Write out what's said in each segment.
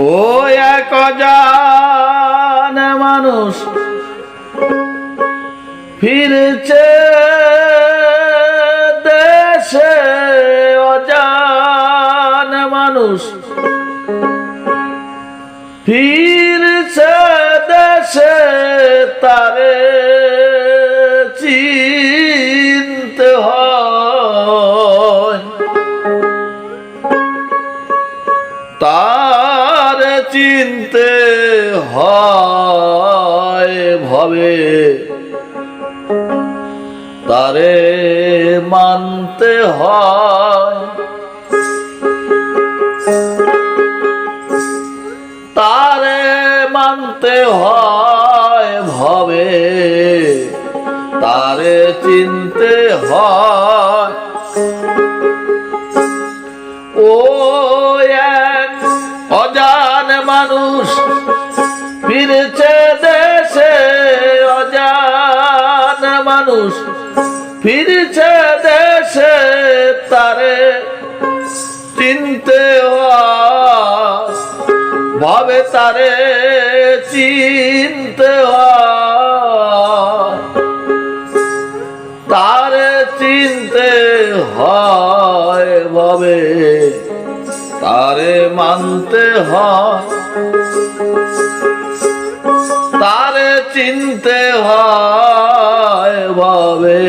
ও এক মানুষ ফিরছে দেশে অজান মানুষ ফিরছে দেশে তারে চিনতে চিনতে হয় ভবে। তারে মানতে হয়। তারে মানতে হয় ভবে। তারে চিনতে হয়। ও এক অজান মানুষ ফিরছে দেশে, অজান মানুষ ফিরছে দেশে, তারে চিনতে ভাবে তারে চিনতে তারে চিনতে হয়, ভাবে তারে মানতে হয়। তারে চিনতে হয় ভাবে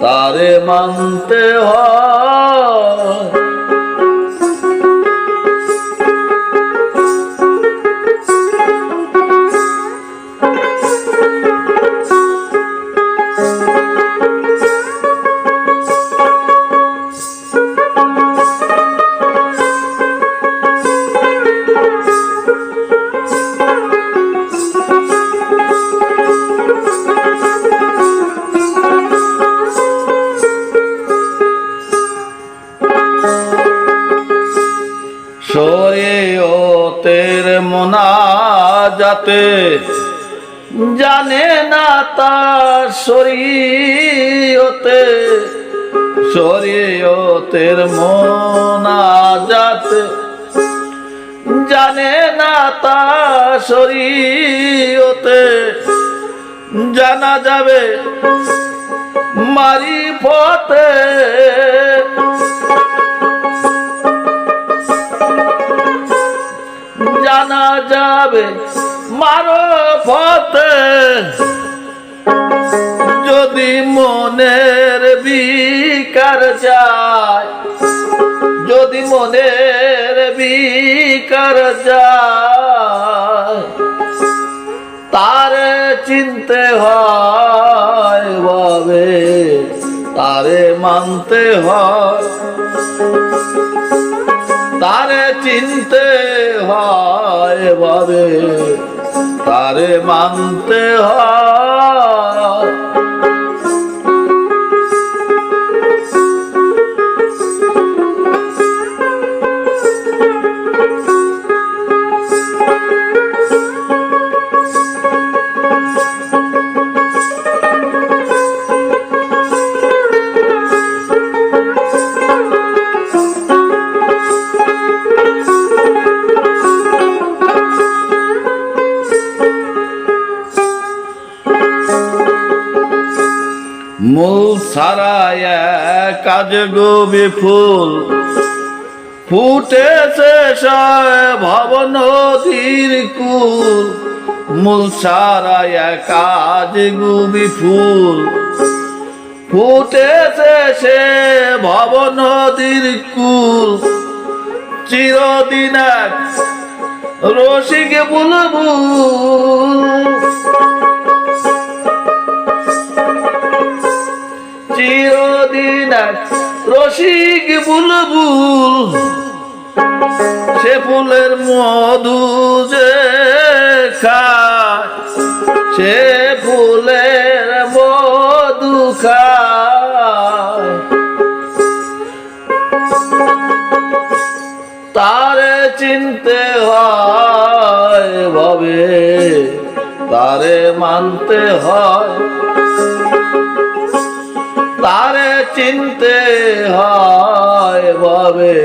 তারে মানতে হয়। মোনাজাতে জানে না তার শরীয়তে, শরীয়তের মোনাজাতে। জানে না তার শরীয়তে, জানা যাবে মারি পথে জানা যাবে পথে। যদি মনের বিকার যায়, যদি মনের বিকার যায়, তারে চিনতে হয় তারে মানতে হয়। তারে চিনতে হয় ভাবে। তারে মানতে হয়। সারায় কাজ ফুল। ফুটেছে ভব নদীর কুল। মূল সারায় কাজ গুবি ফুল। ফুটেছে সে ভব নদীর কুল। চিরদিন রসিক বুলবুল। চিরদিন রসিক বুলবুল, সে ফুলের মধু যে খায়, সে ফুলের মধু খায়। তারে চিনতে হয় ভাবে, তারে মানতে হয়। চিনতে হয় ভাবে।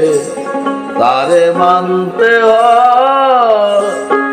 তারে মানতে হয়।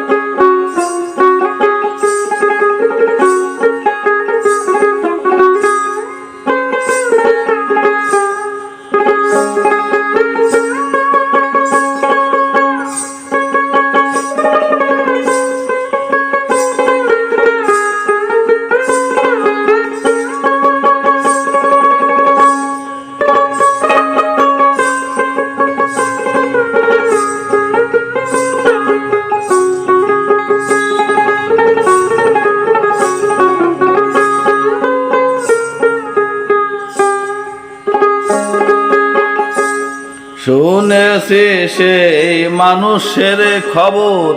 শুনেছি সেই মানুষের খবর।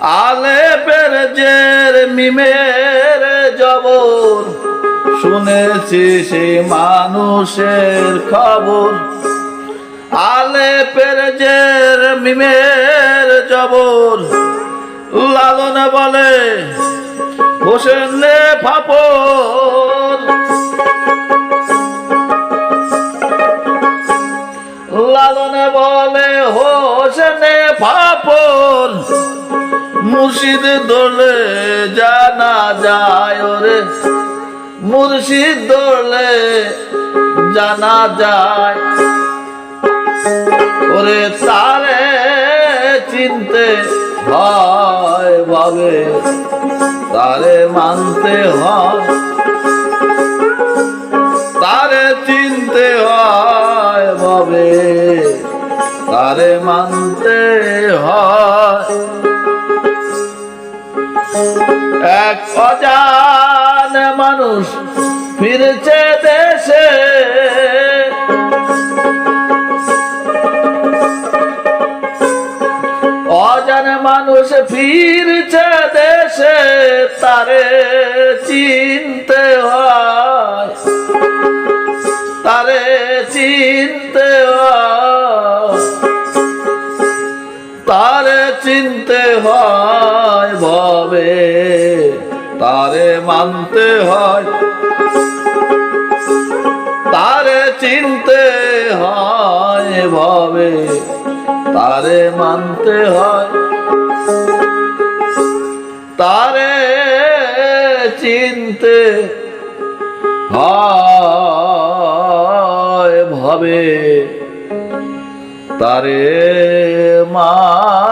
আলে পেরজের মিমের জবর। শুনেছি সেই মানুষের খবর। আলে পেরজের মিমের জবর। লালন বলে, হোসেন ফাপর। মুর্শিদ দোলে জানা যায় ওরে। মুর্শিদ দোলে জানা যায়। ওরে তারে চিনতে হয় ভাবে, তারে মানতে হয়। তারে চিনতে হয় ভাবে, তারে মানতে হয়। এক অজান মানুষ ফিরছে দেশে। অজান মানুষ ফিরছে দেশে তারে চিনতে চিনতে হয় ভবে, তারে মানতে হয়। তারে চিনতে হয় ভবে, তারে মানতে হয়। তারে চিনতে হয় ভবে, তারে মা